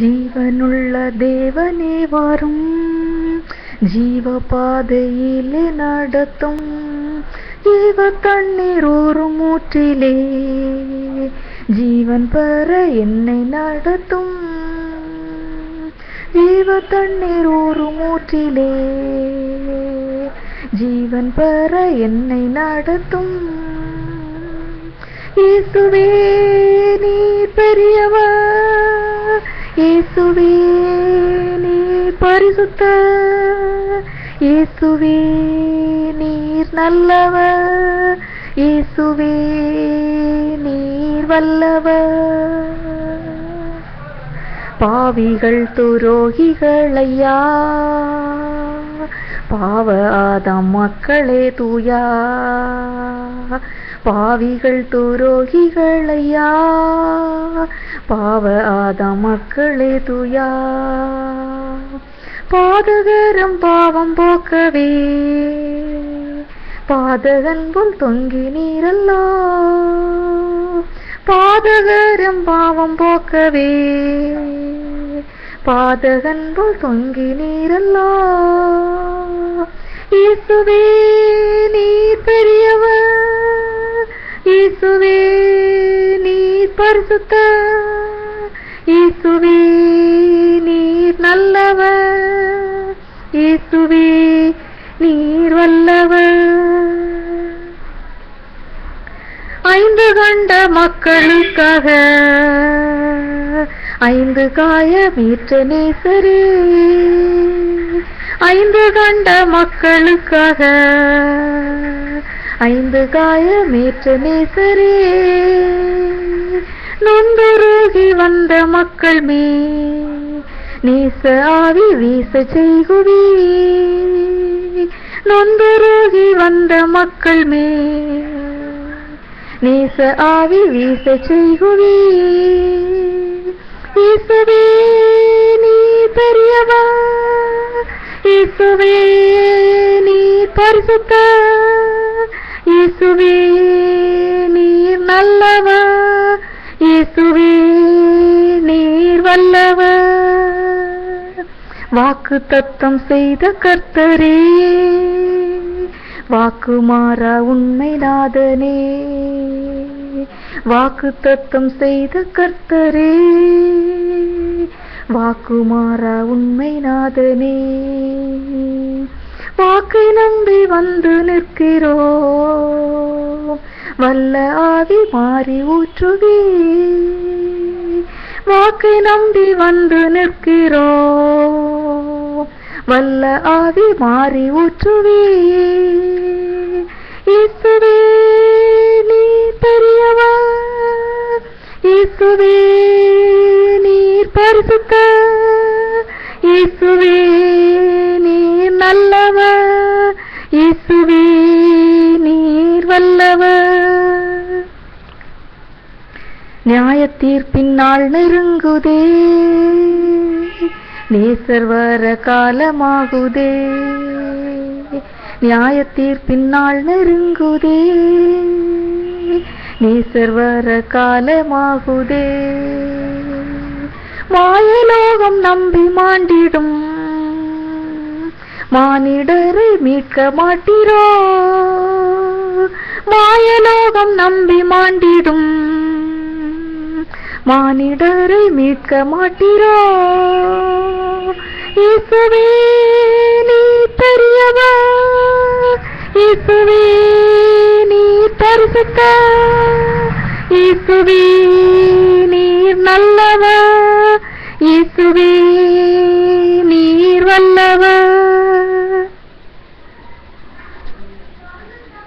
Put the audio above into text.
ஜீவனுள்ள தேவனே வரும். ஜீவ பாதையிலே நடத்தும். ஜீவ தண்ணீர் ஒரு மூற்றிலே. ஜீவன் பெற என்னை நடத்தும். ஜீவ தண்ணீர் ஒரு மூற்றிலே. ஜீவன் பெற என்னை நடத்தும். இயேசுவே நீ பெரியவர். இயேசுவே நீர் பரிசுத்த. இயேசுவே நீர் நல்லவர் இயேசுவே நீர் வல்லவர் பாவிகள் துரோகிகளையா. பாவ ஆதம் மக்களே தூயா. பாவிகள் துரோகிகளையா? பாவ ஆத மக்களே துயா? பாதகரம் பாவம் போக்கவே. பாதகன் போல் தொங்கி நீரல்லோ? பாதகரம் பாவம் போக்கவே. பாதகன் போல் தொங்கி நீரல்லோ? இயேசுவே பரிசுத்த இயேசுவே நீர் நல்லவர். இயேசுவே நீர் வல்லவர். ஐந்து கண்ட மக்களுக்காக ஐந்து காயமீற்ற நேசரே. ஐந்து கண்ட மக்களுக்காக ஐந்து காயமேற்ற நேசரே. நொந்தருகி வந்த மக்கள் மே நேச ஆவி வீச செய்குவி நொந்துருகி வந்த மக்கள் மே நேச ஆவி வீச செய்குவி இயேசுவே நீ பெரியவர் இயேசுவே நீ பரிசுத்த. இயேசுவே நீர் இயேசுவே நீர் வல்லவர். வாக்கு தத்தம் செய்த கர்த்தரே. வாக்கு மாறா உண்மை நாதனே. வாக்கு தத்தம் செய்த கர்த்தரே. வாக்கு மாறா உண்மை நாதனே. வாக்கை நம்பி வந்து நிற்கிறோ வல்ல ஆவி மாறி ஊற்றுவே. வாக்கை நம்பி வந்து நிற்கிறோ. வல்ல ஆவி மாறி ஊற்றுவே. இயேசுவே நீ பெரியவா. இயேசுவே நீர் பரிசுத்த. இயேசுவே நீர் நல்லவர் இயேசுவே நீர் வல்லவர் நியாய தீர்ப்பின் நாள் நெருங்குதே. நேசர் வர காலமாகுதே. நியாய தீர்ப்பின் நாள் நெருங்குதே. நேசர் வர காலமாகுதே. மாயலோகம் நம்பி மாண்டிடும். மானிடரை மீட்க மாட்டிரோ. மாயலோகம் நம்பி மாண்டிடும். மானிடரை மீட்க மாட்டிரோ? இயேசுவே நீ பெரியவா? இயேசுவே நீ பரிசுத்த? இயேசுவே நீர் நல்லவா? இயேசுவே நீர் வல்லவா?